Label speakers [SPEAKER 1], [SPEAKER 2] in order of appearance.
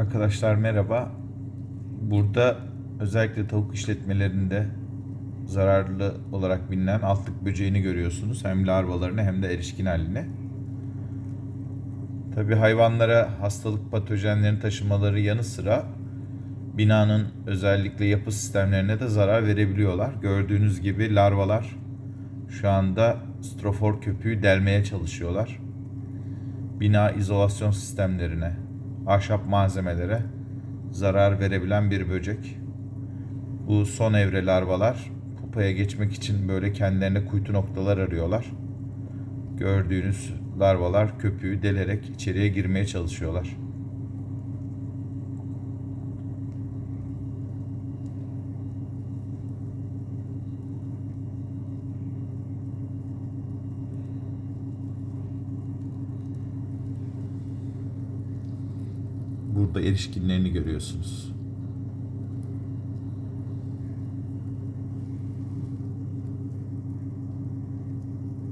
[SPEAKER 1] Arkadaşlar merhaba. Burada özellikle tavuk işletmelerinde zararlı olarak bilinen altlık böceğini görüyorsunuz. Hem larvalarını hem de erişkin halini. Tabi hayvanlara hastalık patojenlerini taşımaları yanı sıra binanın özellikle yapı sistemlerine de zarar verebiliyorlar. Gördüğünüz gibi larvalar şu anda strofor köpüğü delmeye çalışıyorlar. Bina izolasyon sistemlerine, ahşap malzemelere zarar verebilen bir böcek. Bu son evre larvalar pupaya geçmek için böyle kendilerine kuytu noktalar arıyorlar. Gördüğünüz larvalar köpüğü delerek içeriye girmeye çalışıyorlar. Burada erişkinlerini görüyorsunuz.